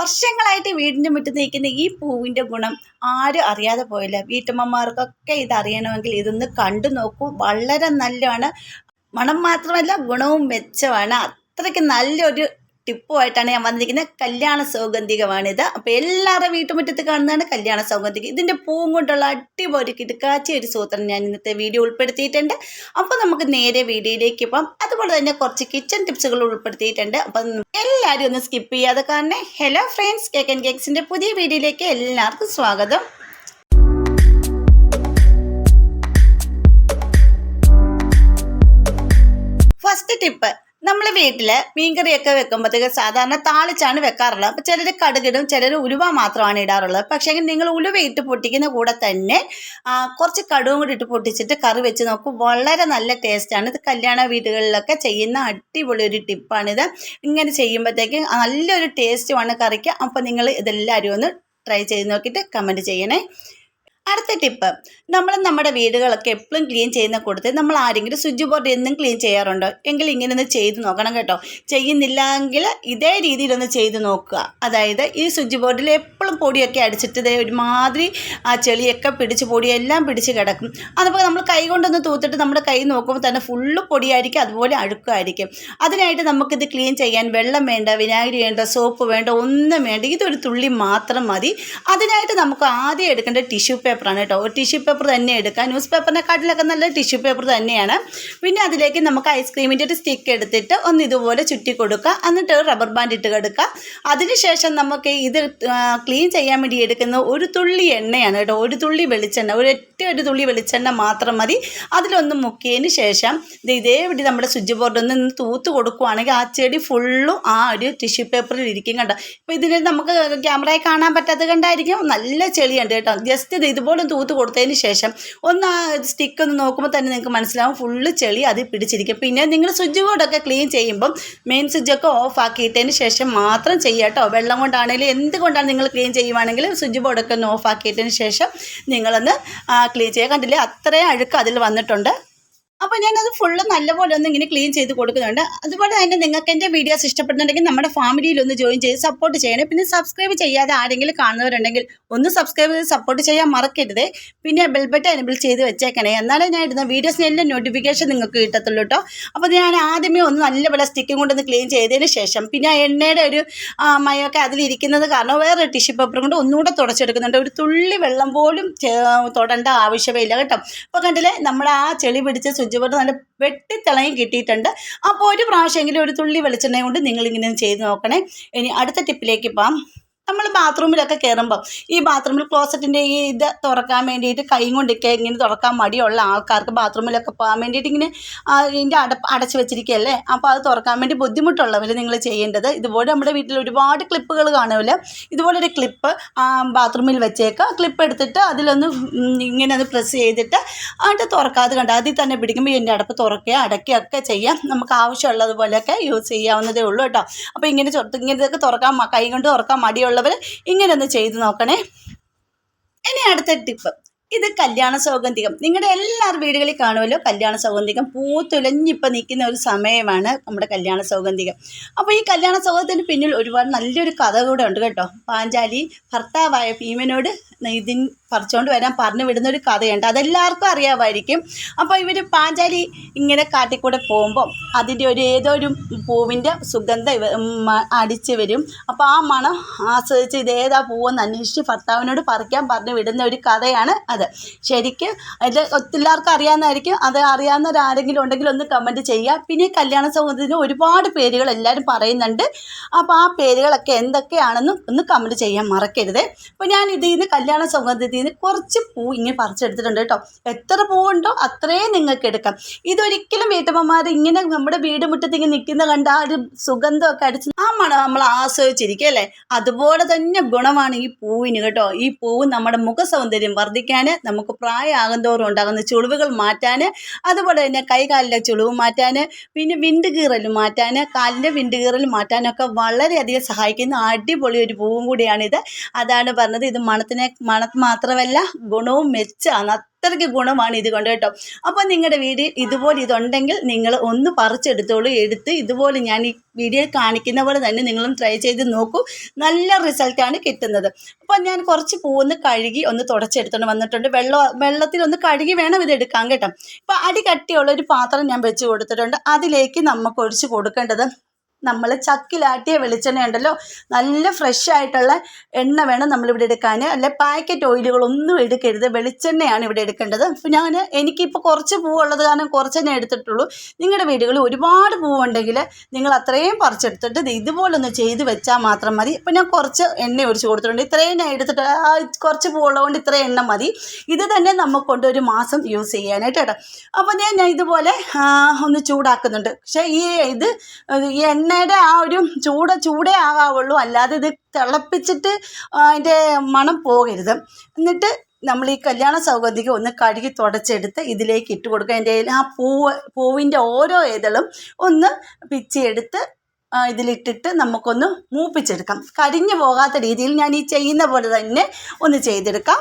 വർഷങ്ങളായിട്ട് വീടിന്റെ മുറ്റത്ത് നിൽക്കുന്ന ഈ പൂവിന്റെ ഗുണം ആരും അറിയാതെ പോയില്ല. വീട്ടമ്മമാർക്കൊക്കെ ഇത് അറിയണമെങ്കിൽ ഇതൊന്ന് കണ്ടു നോക്കൂ. വളരെ നല്ലതാണ്. മണം മാത്രമല്ല ഗുണവും മെച്ചമാണ്. അത്രയ്ക്ക് നല്ലൊരു ടിപ്പുമായിട്ടാണ് ഞാൻ വന്നിരിക്കുന്നത്. കല്യാണ സൗഗന്ധികമാണിത്. അപ്പോൾ എല്ലാവരുടെ വീട്ടുമുറ്റത്ത് കാണുന്നതാണ് കല്യാണ സൗഗന്ധികം. ഇതിന്റെ പൂവും കൊണ്ടുള്ള അടിപൊളി കിടക്കാച്ച ഒരു സൂത്രം ഞാൻ ഇന്നത്തെ വീഡിയോ ഉൾപ്പെടുത്തിയിട്ടുണ്ട്. അപ്പോൾ നമുക്ക് നേരെ വീഡിയോയിലേക്ക് പോകാം. അതുപോലെ തന്നെ കുറച്ച് കിച്ചൺ ടിപ്സുകൾ ഉൾപ്പെടുത്തിയിട്ടുണ്ട്. അപ്പം എല്ലാവരും ഒന്ന് സ്കിപ്പ് ചെയ്യാതെ കാരണം ഹലോ ഫ്രണ്ട്സ് കേക്ക് ആൻഡ് കേക്സിന്റെ പുതിയ വീഡിയോയിലേക്ക് എല്ലാവർക്കും സ്വാഗതം. ഫസ്റ്റ് ടിപ്പ് നമ്മൾ വീട്ടിൽ മീൻകറിയൊക്കെ വെക്കുമ്പോഴത്തേക്ക് സാധാരണ താളിച്ചാണ് വെക്കാറുള്ളത്. അപ്പം ചിലർ കടുകിടും ചിലർ ഉലുവ മാത്രമാണ് ഇടാറുള്ളത്. പക്ഷേ നിങ്ങൾ ഉലുവ ഇട്ട് പൊട്ടിക്കുന്ന കൂടെ തന്നെ കുറച്ച് കടുവും കൂടി ഇട്ട് പൊട്ടിച്ചിട്ട് കറി വെച്ച് നോക്കും. വളരെ നല്ല ടേസ്റ്റാണ് ഇത് കല്യാണ വീടുകളിലൊക്കെ ചെയ്യുന്ന അടിപൊളി ഒരു ടിപ്പാണിത് ഇങ്ങനെ ചെയ്യുമ്പോഴത്തേക്ക് നല്ലൊരു ടേസ്റ്റുമാണ് കറിക്ക്. അപ്പോൾ നിങ്ങൾ ഇതെല്ലാവരും ഒന്ന് ട്രൈ ചെയ്ത് നോക്കിയിട്ട് കമന്റ് ചെയ്യണേ. അടുത്ത ടിപ്പ് നമ്മൾ നമ്മുടെ വീടുകളൊക്കെ എപ്പോഴും ക്ലീൻ ചെയ്യുന്ന കൂട്ടത്തിൽ നമ്മൾ ആരെങ്കിലും സ്വിച്ച് ബോർഡ് എന്നും ക്ലീൻ ചെയ്യാറുണ്ടോ? എങ്കിൽ ഇങ്ങനെ ഒന്ന് ചെയ്ത് നോക്കണം കേട്ടോ. ചെയ്യുന്നില്ലെങ്കിൽ ഇതേ രീതിയിലൊന്ന് ചെയ്ത് നോക്കുക. അതായത് ഈ സ്വിച്ച് ബോർഡിൽ എപ്പോഴും പൊടിയൊക്കെ അടിച്ചിട്ട് ഒരുമാതിരി ആ ചെളിയൊക്കെ പിടിച്ച് പൊടിയെല്ലാം പിടിച്ച് കിടക്കും. അതുപോലെ നമ്മൾ കൈ കൊണ്ടൊന്ന് തൂത്തിട്ട് നമ്മുടെ കൈ നോക്കുമ്പോൾ തന്നെ ഫുള്ള് പൊടിയായിരിക്കും അതുപോലെ അഴുക്കായിരിക്കും. അതിനായിട്ട് നമുക്കിത് ക്ലീൻ ചെയ്യാൻ വെള്ളം വേണ്ട വിനാഗിരി വേണ്ട സോപ്പ് വേണ്ട ഒന്നും വേണ്ട. ഇതൊരു തുള്ളി മാത്രം മതി. അതിനായിട്ട് നമുക്ക് ആദ്യം എടുക്കേണ്ട ടിഷ്യൂ പേപ്പറാണ് കേട്ടോ. ടിഷ്യൂ പേപ്പർ തന്നെ എടുക്കുക ന്യൂസ് പേപ്പറിനെക്കാട്ടിലൊക്കെ നല്ല ടിഷ്യൂ പേപ്പർ തന്നെയാണ്. പിന്നെ അതിലേക്ക് നമുക്ക് ഐസ്ക്രീമിന്റെ ഒരു സ്റ്റിക്ക് എടുത്തിട്ട് ഒന്ന് ഇതുപോലെ ചുറ്റി കൊടുക്കുക. എന്നിട്ട് റബ്ബർ ബാൻഡ് ഇട്ട് കൊടുക്കുക. അതിനുശേഷം നമുക്ക് ഇത് ക്ലീൻ ചെയ്യാൻ വേണ്ടി എടുക്കുന്ന ഒരു തുള്ളി എണ്ണയാണ് കേട്ടോ. ഒരു തുള്ളി വെളിച്ചെണ്ണ. ഒരൊറ്റ ഒരു തുള്ളി വെളിച്ചെണ്ണ മാത്രം മതി. അതിലൊന്ന് മുക്കിയതിന് ശേഷം ഇത് ഇതേപടി നമ്മുടെ സ്വിച്ച് ബോർഡിൽ നിന്ന് തൂത്ത് കൊടുക്കുവാണെങ്കിൽ ആ ചെടി ഫുള്ളും ആ ഒരു ടിഷ്യൂ പേപ്പറിൽ ഇരിക്കും കണ്ടോ. ഇപ്പോൾ ഇതിന് നമുക്ക് ക്യാമറയിൽ കാണാൻ പറ്റാത്തത് കണ്ടായിരിക്കും. നല്ല ചെളിയുണ്ട് കേട്ടോ. ജസ്റ്റ് ഇത് ഇതുപോലെ തൂത്ത് കൊടുത്തതിന് ശേഷം ഒന്ന് ആ സ്റ്റിക്ക് ഒന്ന് നോക്കുമ്പോൾ തന്നെ നിങ്ങൾക്ക് മനസ്സിലാവും. ഫുള്ള് ചെളി അത് പിടിച്ചിരിക്കും. പിന്നെ നിങ്ങൾ സ്വിച്ച് ബോർഡൊക്കെ ക്ലീൻ ചെയ്യുമ്പം മെയിൻ സ്വിച്ചൊക്കെ ഓഫ് ആക്കിയിട്ടതിന് ശേഷം മാത്രം ചെയ്യാട്ടോ വെള്ളം കൊണ്ടാണെങ്കിലും എന്തുകൊണ്ടാണ് നിങ്ങൾ ക്ലീൻ ചെയ്യുവാണെങ്കിൽ സ്വിച്ച് ബോർഡൊക്കെ ഒന്ന് ഓഫ് ആക്കിയിട്ടതിന് ശേഷം നിങ്ങളൊന്ന് ക്ലീൻ ചെയ്യുക. കണ്ടില്ലേ? അത്രയും അഴുക്ക് അതിൽ വന്നിട്ടുണ്ട്. അപ്പോൾ ഞാനത് ഫുള്ള് നല്ലപോലെ ഒന്ന് ഇങ്ങനെ ക്ലീൻ ചെയ്ത് കൊടുക്കുന്നുണ്ട്. അതുപോലെ തന്നെ നിങ്ങൾക്ക് എന്റെ വീഡിയോസ് ഇഷ്ടപ്പെടുന്നുണ്ടെങ്കിൽ നമ്മുടെ ഫാമിലിയിൽ ഒന്ന് ജോയിൻ ചെയ്ത് സപ്പോർട്ട് ചെയ്യണേ. പിന്നെ സബ്സ്ക്രൈബ് ചെയ്യാതെ ആരെങ്കിലും കാണുന്നവരുണ്ടെങ്കിൽ ഒന്ന് സബ്സ്ക്രൈബ് ചെയ്ത് സപ്പോർട്ട് ചെയ്യാൻ മറക്കരുത്. പിന്നെ ബെൽ ബട്ടൺ എനബിൾ ചെയ്ത് വെച്ചേക്കണേ. എന്നാലേ ഞാൻ ഇടുന്ന വീഡിയോസിന് എല്ലാം നോട്ടിഫിക്കേഷൻ നിങ്ങൾക്ക് കിട്ടത്തുള്ളൂ കേട്ടോ അപ്പോൾ ഞാൻ ആദ്യമേ ഒന്ന് നല്ലപോലെ സ്റ്റിക്കും കൊണ്ടൊന്ന് ക്ലീൻ ചെയ്തതിന് ശേഷം പിന്നെ എണ്ണയുടെ ഒരു മയൊക്കെ അതിലിരിക്കുന്നത് കാരണം വേറെ ടിഷ്യൂ പേപ്പർ കൊണ്ട് ഒന്നുകൂടെ തുടച്ചെടുക്കുന്നുണ്ട്. ഒരു തുള്ളി വെള്ളം പോലും തൊടേണ്ട ആവശ്യമേ ഇല്ല കേട്ടോ. അപ്പോൾ കണ്ടില്ലേ നമ്മൾ ആ ചെളി പിടിച്ച ബോർഡ് നല്ല വെട്ടിത്തിളയും കിട്ടിയിട്ടുണ്ട്. അപ്പോൾ ഒരു പ്രാവശ്യമെങ്കിലും ഒരു തുള്ളി വെളിച്ചെണ്ണ കൊണ്ട് നിങ്ങളിങ്ങനെ ചെയ്ത് നോക്കണേ. ഇനി അടുത്ത ടിപ്പിലേക്ക് പോകാം. നമ്മൾ ബാത്റൂമിലൊക്കെ കയറുമ്പോൾ ഈ ബാത്റൂമിൽ ക്ലോസറ്റിന്റെ ഈ ഇത് തുറക്കാൻ വേണ്ടിയിട്ട് കൈ കൊണ്ടൊക്കെ ഇങ്ങനെ തുറക്കാൻ മടിയുള്ള ആൾക്കാർക്ക് ബാത്റൂമിലൊക്കെ പോകാൻ വേണ്ടിയിട്ട് ഇങ്ങനെ ഇതിന്റെ അട അടച്ചു വെച്ചിരിക്കുകയല്ലേ? അപ്പോൾ അത് തുറക്കാൻ വേണ്ടി ബുദ്ധിമുട്ടുള്ളവർ നിങ്ങൾ ചെയ്യേണ്ടത് ഇതുപോലെ നമ്മുടെ വീട്ടിൽ ഒരുപാട് ക്ലിപ്പുകൾ കാണുമല്ലോ? ഇതുപോലൊരു ക്ലിപ്പ് ബാത്റൂമിൽ വെച്ചേക്കുക ക്ലിപ്പ് എടുത്തിട്ട് അതിലൊന്ന് ഇങ്ങനെ അത് പ്രസ് ചെയ്തിട്ട് അത് തുറക്കാതെ കണ്ട അതിൽ തന്നെ പിടിക്കുമ്പോൾ എന്റെ അടപ്പ് തുറക്കുക അടയ്ക്കുകയൊക്കെ ചെയ്യാം. നമുക്ക് ആവശ്യമുള്ളതുപോലെയൊക്കെ യൂസ് ചെയ്യാവുന്നതേ ഉള്ളൂ കേട്ടോ. അപ്പോൾ ഇങ്ങനെ ഇങ്ങനെ ഇതൊക്കെ തുറക്കാൻ കൈ കൊണ്ട് തുറക്കാൻ മടിയുള്ളവർ ഇങ്ങനെ ഒന്ന് ചെയ്ത് നോക്കണേ. ഇനി അടുത്ത ടിപ്പ് ഇത് കല്യാണ സൗഗന്ധികം. നിങ്ങളുടെ എല്ലാവരും വീടുകളിൽ കാണുമല്ലോ കല്യാണ സൗഗന്ധികം. പൂത്തുലഞ്ഞിപ്പോൾ നിൽക്കുന്ന ഒരു സമയമാണ് നമ്മുടെ കല്യാണ സൗഗന്ധികം. അപ്പോൾ ഈ കല്യാണ സൗഗന്ധികത്തിന് പിന്നിൽ ഒരുപാട് നല്ലൊരു കഥ കൂടെ ഉണ്ട് കേട്ടോ. പാഞ്ചാലി ഭർത്താവായ ഭീമനോട് ഇതിൻ പറിച്ചുകൊണ്ട് വരാൻ പറഞ്ഞു വിടുന്ന ഒരു കഥയുണ്ട്. അതെല്ലാവർക്കും അറിയാമായിരിക്കും. അപ്പോൾ ഇവർ പാഞ്ചാലി ഇങ്ങനെ കാട്ടിക്കൂടെ പോകുമ്പോൾ അതിന്റെ ഒരു ഏതോ ഒരു പൂവിന്റെ സുഗന്ധം അടിച്ച് വരും. അപ്പോൾ ആ മണം ആസ്വദിച്ച് ഏതാ പൂവെന്ന് അന്വേഷിച്ച് ഭർത്താവിനോട് പറിക്കാൻ പറഞ്ഞു വിടുന്ന ഒരു കഥയാണ് അത്. ശരിക്കും ഇത് എല്ലാവർക്കും അറിയാവുന്നതായിരിക്കും. അത് അറിയാവുന്നവരാരെങ്കിലും ഉണ്ടെങ്കിൽ ഒന്ന് കമന്റ് ചെയ്യുക. പിന്നെ കല്യാണ സൗഹൃദത്തിന് ഒരുപാട് പേരുകൾ എല്ലാവരും പറയുന്നുണ്ട്. അപ്പോൾ ആ പേരുകളൊക്കെ എന്തൊക്കെയാണെന്നും ഒന്ന് കമന്റ് ചെയ്യാൻ മറക്കരുത്. അപ്പോൾ ഞാൻ ഇതിൽ നിന്ന് കല്യാണ സൗഹൃദത്തിൽ നിന്ന് കുറച്ച് പൂ ഇങ്ങനെ പറിച്ചെടുത്തിട്ടുണ്ട് കേട്ടോ. എത്ര പൂവുണ്ടോ അത്രയും നിങ്ങൾക്ക് എടുക്കാം. ഇതൊരിക്കലും വീട്ടമ്മമാർ ഇങ്ങനെ നമ്മുടെ വീട് മുറ്റത്ത് ഇങ്ങനെ നിൽക്കുന്ന കണ്ട ആ ഒരു സുഗന്ധമൊക്കെ അടിച്ച് ആ നമ്മൾ ആസ്വദിച്ചിരിക്കും അല്ലേ? അതുപോലെ തന്നെ ഗുണമാണ് ഈ പൂവിന് കേട്ടോ. ഈ പൂവ് നമ്മുടെ മുഖ സൗന്ദര്യം വർദ്ധിക്കാൻ നമുക്ക് പ്രായമാകും തോറും ഉണ്ടാകുന്ന ചുളിവുകൾ മാറ്റാൻ അതുപോലെ തന്നെ കൈകാലിലെ ചുളിവ് മാറ്റാൻ പിന്നെ വിണ്ട് കീറൽ മാറ്റാൻ കാലിന്റെ വിണ്ട് കീറൽ മാറ്റാനൊക്കെ വളരെയധികം സഹായിക്കുന്ന അടിപൊളി ഒരു പൂവും കൂടിയാണിത്. അതാണ് പറഞ്ഞത് ഇത് മണത്തിനെ മണം മാത്രമല്ല ഗുണവും മെച്ചമാണ് അത്രയ്ക്ക് ഗുണമാണ് ഇത് കൊണ്ട് കേട്ടോ. അപ്പോൾ നിങ്ങളുടെ വീഡിയോ ഇതുപോലെ ഇതുണ്ടെങ്കിൽ നിങ്ങൾ ഒന്ന് പറിച്ചെടുത്തോളൂ എടുത്ത് ഇതുപോലെ ഞാൻ ഈ വീഡിയോ കാണിക്കുന്ന പോലെ തന്നെ നിങ്ങളും ട്രൈ ചെയ്ത് നോക്കൂ. നല്ല റിസൾട്ടാണ് കിട്ടുന്നത്. അപ്പോൾ ഞാൻ കുറച്ച് പൂന്ന് കഴുകി ഒന്ന് തുടച്ചെടുത്തോണ്ട് വന്നിട്ടുണ്ട്. വെള്ളം വെള്ളത്തിൽ ഒന്ന് കഴുകി വേണം ഇത് എടുക്കാൻ കേട്ടോ. ഇപ്പോൾ അടി കട്ടിയുള്ള ഒരു പാത്രം ഞാൻ വെച്ച് കൊടുത്തിട്ടുണ്ട്. അതിലേക്ക് നമുക്ക് ഒഴിച്ച് കൊടുക്കേണ്ടത് നമ്മൾ ചക്കിലാട്ടിയ വെളിച്ചെണ്ണ ഉണ്ടല്ലോ നല്ല ഫ്രഷ് ആയിട്ടുള്ള എണ്ണ വേണം നമ്മളിവിടെ എടുക്കാൻ അല്ലെ പാക്കറ്റ് ഓയിലുകളൊന്നും എടുക്കരുത്. വെളിച്ചെണ്ണയാണ് ഇവിടെ എടുക്കേണ്ടത്. അപ്പോൾ ഞാൻ എനിക്കിപ്പോൾ കുറച്ച് പൂവുള്ളത് കാരണം കുറച്ചെണ്ണ എടുത്തിട്ടുള്ളൂ. നിങ്ങളുടെ വീടുകളിൽ ഒരുപാട് പൂവുണ്ടെങ്കിൽ നിങ്ങൾ അത്രയും പറിച്ചെടുത്തിട്ട് ഇത് ഇതുപോലൊന്ന് ചെയ്ത് വെച്ചാൽ മാത്രം മതി. അപ്പോൾ ഞാൻ കുറച്ച് എണ്ണ ഒഴിച്ച് കൊടുത്തിട്ടുണ്ട്. ഇത്രയും ഞാൻ എടുത്തിട്ട് കുറച്ച് പൂവുള്ളതുകൊണ്ട് ഇത്രയും എണ്ണ മതി. ഇത് തന്നെ നമുക്ക് കൊണ്ട് ഒരു മാസം യൂസ് ചെയ്യാനായിട്ട് കേട്ടോ. അപ്പോൾ ഞാൻ ഇതുപോലെ ഒന്ന് ചൂടാക്കുന്നുണ്ട്. പക്ഷേ ഈ ഇത് ഈ എണ്ണയുടെ ആ ഒരു ചൂട് ചൂടേ ആകാവുള്ളൂ അല്ലാതെ ഇത് തിളപ്പിച്ചിട്ട് അതിന്റെ മണം പോകരുത്. എന്നിട്ട് നമ്മൾ ഈ കല്യാണ സൗകര്യം ഒന്ന് കഴുകി തുടച്ചെടുത്ത് ഇതിലേക്ക് ഇട്ട് കൊടുക്കുക. അതിന്റെ ആ പൂവ് പൂവിന്റെ ഓരോ ഇതളും ഒന്ന് പിച്ചിയെടുത്ത് ഇതിലിട്ടിട്ട് നമുക്കൊന്ന് മൂപ്പിച്ചെടുക്കാം. കരിഞ്ഞു പോകാത്ത രീതിയിൽ ഞാൻ ഈ ചെയ്യുന്ന പോലെ തന്നെ ഒന്ന് ചെയ്തെടുക്കാം.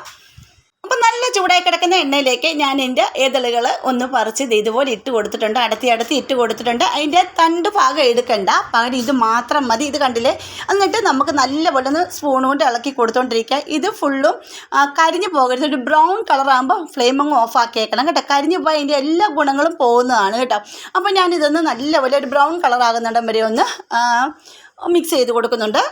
അപ്പം നല്ല ചൂടായി കിടക്കുന്ന എണ്ണയിലേക്ക് ഞാൻ എന്റെ ഏതളുകൾ ഒന്ന് പറിച്ച് ഇത് ഇതുപോലെ ഇട്ട് കൊടുത്തിട്ടുണ്ട്. അടത്തി അടത്തി ഇട്ട് കൊടുത്തിട്ടുണ്ട്. അതിന്റെ തണ്ട് ഭാഗം എടുക്കണ്ട. പകരം ഇത് മാത്രം മതി. ഇത് കണ്ടില്ലേ? എന്നിട്ട് നമുക്ക് നല്ലപോലെ ഒന്ന് സ്പൂൺ കൊണ്ട് ഇളക്കി കൊടുത്തോണ്ടിരിക്കുക ഇത് ഫുള്ളും കരിഞ്ഞു പോകരുത്. ഒരു ബ്രൗൺ കളറാകുമ്പോൾ ഫ്ലെയിം അങ്ങ് ഓഫ് ആക്കിയേക്കണം കേട്ടോ. കരിഞ്ഞു പോയി അതിന്റെ എല്ലാ ഗുണങ്ങളും പോകുന്നതാണ് കേട്ടോ. അപ്പോൾ ഞാനിതൊന്ന് നല്ലപോലെ ഒരു ബ്രൗൺ കളറാകുന്നിടം വരെ ഒന്ന് മിക്സ് ചെയ്ത് കൊടുക്കുന്നുണ്ട്.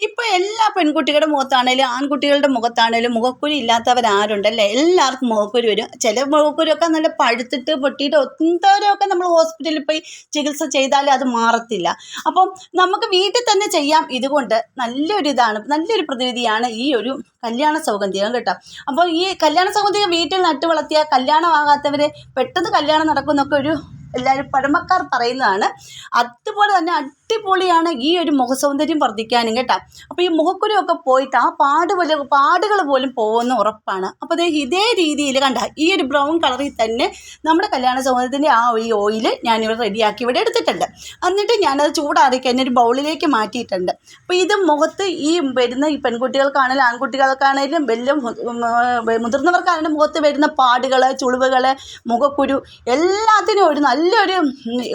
ഇപ്പോൾ എല്ലാ പെൺകുട്ടികളുടെ മുഖത്താണേലും ആൺകുട്ടികളുടെ മുഖത്താണേലും മുഖക്കുരു ഇല്ലാത്തവരാരുണ്ടല്ലേ? എല്ലാവർക്കും മുഖക്കുരി വരും. ചില മുഖക്കുരുവൊക്കെ നല്ല പഴുത്തിട്ട് പൊട്ടിയിട്ട് എന്തോരമൊക്കെ നമ്മൾ ഹോസ്പിറ്റലിൽ പോയി ചികിത്സ ചെയ്താലും അത് മാറത്തില്ല. അപ്പം നമുക്ക് വീട്ടിൽ തന്നെ ചെയ്യാം. ഇതുകൊണ്ട് നല്ലൊരു ഇതാണ്. നല്ലൊരു പ്രതിവിധിയാണ് ഈ ഒരു കല്യാണ സൗഗന്ധികം കേട്ടോ. അപ്പോൾ ഈ കല്യാണ സൗഗന്ധികം വീട്ടിൽ നട്ടു വളർത്തിയ കല്യാണമാകാത്തവരെ പെട്ടെന്ന് കല്യാണം നടക്കുന്നൊക്കെ ഒരു എല്ലാവരും പഴമക്കാർ പറയുന്നതാണ്. അതുപോലെ തന്നെ അടിപൊളിയാണ് ഈ ഒരു മുഖസൗന്ദര്യം വർദ്ധിക്കാനും കേട്ടോ. അപ്പോൾ ഈ മുഖക്കുരുവൊക്കെ പോയിട്ട് ആ പാട് പോലെ പാടുകൾ പോലും പോകുമെന്ന് ഉറപ്പാണ്. അപ്പോൾ അതേ ഇതേ രീതിയിൽ കണ്ട ഈ ഒരു ബ്രൗൺ കളറിൽ തന്നെ നമ്മുടെ കല്യാണ സൗന്ദര്യത്തിന്റെ ആ ഈ ഓയിൽ ഞാനിവിടെ റെഡിയാക്കി ഇവിടെ എടുത്തിട്ടുണ്ട്. എന്നിട്ട് ഞാനത് ചൂടാറി കഴിഞ്ഞ ഒരു ബൗളിലേക്ക് മാറ്റിയിട്ടുണ്ട്. അപ്പോൾ ഇത് മുഖത്ത് ഈ വരുന്ന ഈ പെൺകുട്ടികൾക്കാണെങ്കിലും ആൺകുട്ടികൾക്കാണെങ്കിലും വലിയ മുതിർന്നവർക്കാണെങ്കിലും മുഖത്ത് വരുന്ന പാടുകൾ ചുളിവുകൾ മുഖക്കുരു എല്ലാത്തിനും ഒരു നല്ലൊരു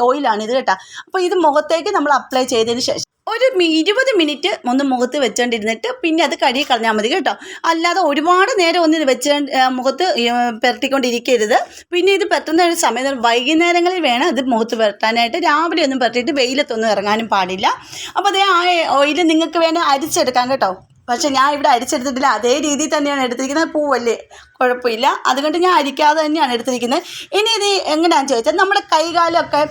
ഓയിലാണ് ഇത് കേട്ടോ. അപ്പോൾ ഇത് മുഖത്തേക്ക് നമ്മൾ അപ്ലൈ ചെയ്തതിന് ശേഷം ഒരു ഇരുപത് മിനിറ്റ് ഒന്ന് മുഖത്ത് വെച്ചോണ്ടിരുന്നിട്ട് പിന്നെ അത് കഴുകി കളഞ്ഞാൽ മതി കേട്ടോ. അല്ലാതെ ഒരുപാട് നേരം ഒന്ന് വെച്ച വെച്ച് മുഖത്ത് പെരട്ടിക്കൊണ്ടിരിക്കരുത്. പിന്നെ ഇത് പെട്ടെന്ന് ഒരു സമയം വൈകുന്നേരങ്ങളിൽ വേണം ഇത് മുഖത്ത് പെരട്ടാനായിട്ട്. രാവിലെ ഒന്നും പെരട്ടിയിട്ട് വെയിലത്തൊന്നും ഇറങ്ങാനും പാടില്ല. അപ്പോൾ അതേ ആ ഓയിൽ നിങ്ങൾക്ക് വേണേൽ അരിച്ചെടുക്കാം കേട്ടോ. പക്ഷേ ഞാൻ ഇവിടെ അരിച്ചെടുത്തിട്ടില്ല. അതേ രീതിയിൽ തന്നെയാണ് എടുത്തിരിക്കുന്നത്. പൂവല്ലേ? കുഴപ്പമില്ല. അതുകൊണ്ട് ഞാൻ അരിക്കാതെ തന്നെയാണ് എടുത്തിരിക്കുന്നത്. ഇനി ഇത് എങ്ങനെയാണെന്ന് ചോദിച്ചാൽ നമ്മുടെ കൈകാലമൊക്കെ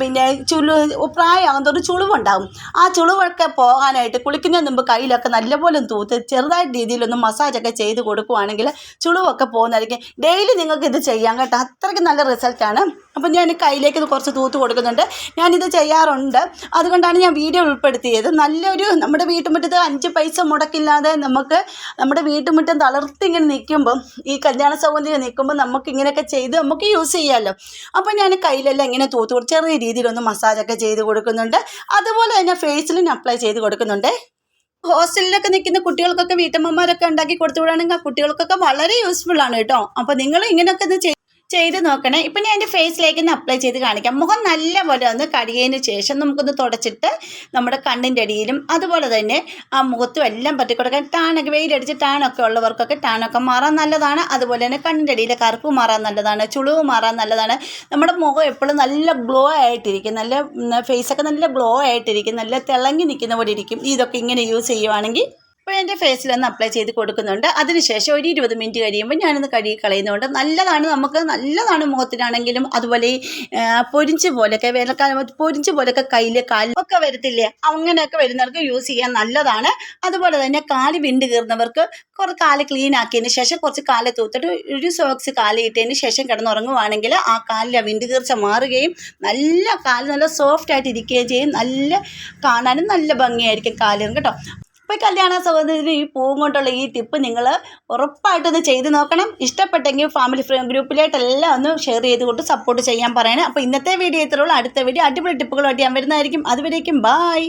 പിന്നെ ചുളു പ്രായമാകുന്ന തോറും ചുളിവുണ്ടാകും. ആ ചുളിവൊക്കെ പോകാനായിട്ട് കുളിക്കുന്നതിന് മുമ്പ് കയ്യിലൊക്കെ നല്ലപോലെ തൂത്ത് ചെറുതായിട്ട് രീതിയിലൊന്ന് മസാജൊക്കെ ചെയ്ത് കൊടുക്കുവാണെങ്കിൽ ചുളിവൊക്കെ പോകുന്നതായിരിക്കും. ഡെയിലി നിങ്ങൾക്ക് ഇത് ചെയ്യാം കേട്ടോ. അത്രയ്ക്ക് നല്ല റിസൾട്ടാണ് അപ്പം ഞാൻ കയ്യിലേക്ക് കുറച്ച് തൂത്ത് കൊടുക്കുന്നുണ്ട്. ഞാനിത് ചെയ്യാറുണ്ട്. അതുകൊണ്ടാണ് ഞാൻ വീഡിയോ ഉൾപ്പെടുത്തിയത്. നല്ലൊരു നമ്മുടെ വീട്ടുമുറ്റത്ത് അഞ്ച് പൈസ മുടക്കില്ലാതെ നമുക്ക് നമ്മുടെ വീട്ടുമുറ്റം തളർത്തിങ്ങനെ നിൽക്കുമ്പം ഈ കല്യാണ സൗകര്യം നിൽക്കുമ്പോൾ നമുക്ക് ഇങ്ങനെയൊക്കെ ചെയ്ത് നമുക്ക് യൂസ് ചെയ്യാമല്ലോ അപ്പോൾ ഞാൻ കയ്യിലെല്ലാം ഇങ്ങനെ തൂത്ത് കൊടുത്ത് ചെറിയ രീതിയിലൊന്ന് മസാജൊക്കെ ചെയ്ത് കൊടുക്കുന്നുണ്ട്. അതുപോലെ തന്നെ ഫേസിലും അപ്ലൈ ചെയ്ത് കൊടുക്കുന്നുണ്ട്. ഹോസ്റ്റലിലൊക്കെ നിൽക്കുന്ന കുട്ടികൾക്കൊക്കെ വീട്ടമ്മമാരൊക്കെ ഉണ്ടാക്കി കൊടുത്തു വിടുകയാണെങ്കിൽ ആ കുട്ടികൾക്കൊക്കെ വളരെ യൂസ്ഫുൾ ആണ് കേട്ടോ. അപ്പോൾ നിങ്ങൾ ഇങ്ങനെയൊക്കെ ഒന്ന് ചെയ്ത് നോക്കണേ. ഇപ്പം ഞാൻ എന്റെ ഫേസിലേക്ക് ഒന്ന് അപ്ലൈ ചെയ്ത് കാണിക്കാം. മുഖം നല്ലപോലെ ഒന്ന് കഴുകിയതിന് ശേഷം നമുക്കൊന്ന് തുടച്ചിട്ട് നമ്മുടെ കണ്ണിന്റെ അടിയിലും അതുപോലെ തന്നെ ആ മുഖത്തും എല്ലാം പറ്റി കൊടുക്കാൻ ടാനൊക്കെ വെയിലടിച്ച് ടാണൊക്കെ ഉള്ളവർക്കൊക്കെ ടാണൊക്കെ മാറാൻ നല്ലതാണ്. അതുപോലെ തന്നെ കണ്ണിന്റെ അടിയിലെ കറുപ്പ് മാറാൻ നല്ലതാണ്. ചുളിവ് മാറാൻ നല്ലതാണ്. നമ്മുടെ മുഖം എപ്പോഴും നല്ല ഗ്ലോ ആയിട്ടിരിക്കും. നല്ല ഫേസൊക്കെ നല്ല ഗ്ലോ ആയിട്ടിരിക്കും. നല്ല തിളങ്ങി നിൽക്കുന്ന പോലെ ഇരിക്കും. ഇതൊക്കെ ഇങ്ങനെ യൂസ് ചെയ്യുവാണെങ്കിൽ ഇപ്പോൾ എന്റെ ഫേസിലൊന്ന് അപ്ലൈ ചെയ്ത് കൊടുക്കുന്നുണ്ട്. അതിനുശേഷം ഒരു ഇരുപത് മിനിറ്റ് കഴിയുമ്പോൾ ഞാനൊന്ന് കഴുകി കളയുന്നുണ്ട്. നല്ലതാണ് നമുക്ക് നല്ലതാണ് മുഖത്തിനാണെങ്കിലും അതുപോലെ പൊരിഞ്ച് പോലെയൊക്കെ വേനൽക്കാലം പൊരിഞ്ച് പോലെയൊക്കെ കയ്യിൽ കാലൊക്കെ വരത്തില്ലേ? അങ്ങനെയൊക്കെ വരുന്നവർക്ക് യൂസ് ചെയ്യാൻ നല്ലതാണ്. അതുപോലെ തന്നെ കാൽ വിണ്ട് കീറുന്നവർക്ക് കുറച്ച് കാൽ ക്ലീൻ ആക്കിയതിന് ശേഷം കുറച്ച് കാൽ തൂത്തിട്ട് ഒരു സോക്സ് കാൽ ഇട്ടതിന് ശേഷം കിടന്നുറങ്ങുവാണെങ്കിൽ ആ കാലിലെ വിണ്ട് കീർച്ച മാറുകയും നല്ല കാൽ നല്ല സോഫ്റ്റ് ആയിട്ട് ഇരിക്കുകയും ചെയ്യും. നല്ല കാണാനും നല്ല ഭംഗിയായിരിക്കും കാലും കേട്ടോ. അപ്പോൾ കല്യാണ സൗഹൃദത്തിന് ഈ പൂവും കൊണ്ടുള്ള ഈ ടിപ്പ് നിങ്ങൾ ഉറപ്പായിട്ടൊന്ന് ചെയ്ത് നോക്കണം. ഇഷ്ടപ്പെട്ടെങ്കിൽ ഫാമിലി ഫ്രണ്ട് ഗ്രൂപ്പിലായിട്ടെല്ലാം ഒന്ന് ഷെയർ ചെയ്തുകൊണ്ട് സപ്പോർട്ട് ചെയ്യാൻ പറയണം. അപ്പോൾ ഇന്നത്തെ വീഡിയോ ഇത്രയുള്ളൂ അടുത്ത വീഡിയോ അടിപൊളി ടിപ്പുകളായിട്ട് ഞാൻ വരുന്നതായിരിക്കും. അതുവരേക്കും ബായ്